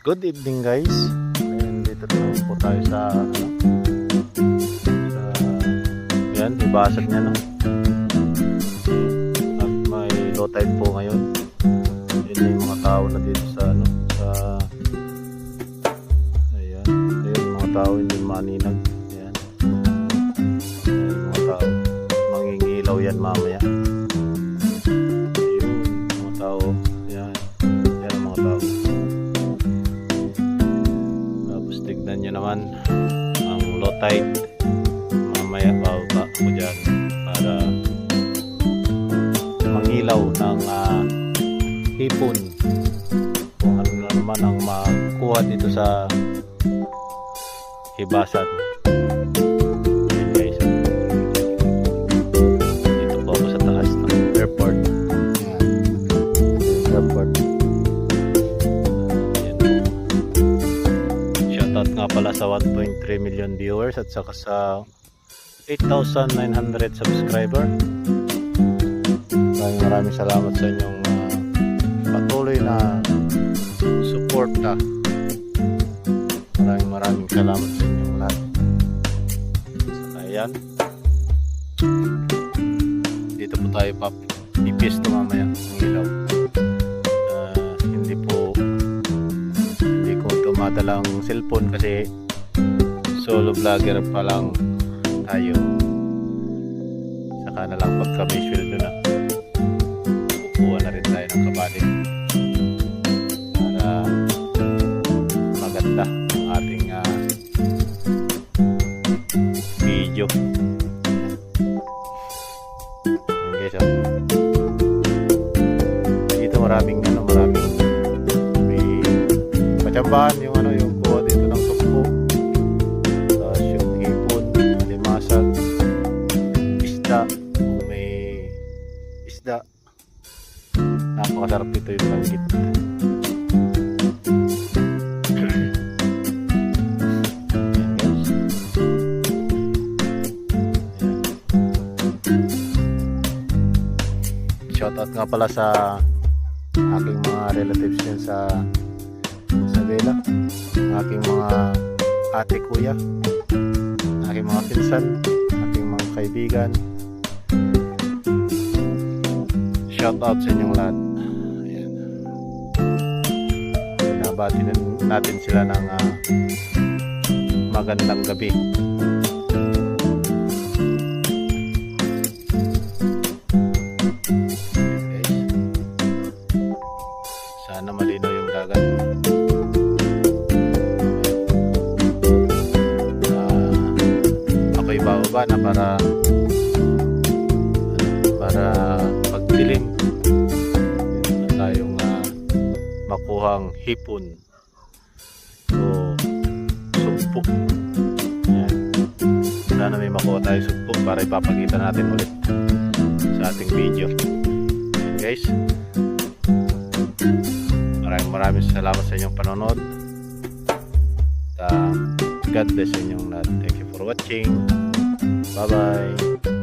Good evening guys. Ayan, dito naman po tayo sa ano, yan, ibasag niya no. At may low tide po ngayon. Yun yung mga tao na dito sa ano, sa ayan, ayan mga tao hindi maninag. Ayan. Ayan mga tao. Mangingilaw yan mamaya. Naman ang low tide. Mamaya bababa ko dyan para mangilaw ng ah, hipon. Kung ano na naman ang makuha dito sa hibasan. Shoutout nga pala sa 1.3 million viewers at saka sa 8,900 subscriber. Maraming maraming salamat sa inyong ah, patuloy na suporta. Maraming maraming salamat sa inyong lahat. Saka ayan. Dito po tayo pap ipisto mamaya tumadalang cellphone kasi solo vlogger pa lang tayo. Saka na lang pagka may sweldo na. Kukuha na rin tayo ng kabali para maganda ang ating ah, video. Ayan guys oh. dito maraming ano Pachambahan yung ano yung kuha dito ng sukpo. Tapos yung hipon, limasag, isda, kung may isda. Napakasarap ito yung. Ayan. Shoutout nga pala sa aking mga relatives din sa Isabela, ang aking mga ate kuya, aking mga pinsan, aking mga kaibigan. Shout out sa inyong lahat. Ayan. Binabati din natin sila ng ah, magandang gabi. Sana malinaw yung dagat. Bababa na para para pagdilim meron na tayong ah, makuhang hipon. O sugpo Ayan. sana may makuha tayo sugpo para ipapakita natin ulit sa ating video. Ayan guys. Maraming maraming salamat sa inyong panonood. At ah, God bless inyong lahat. Thank you for watching 拜拜。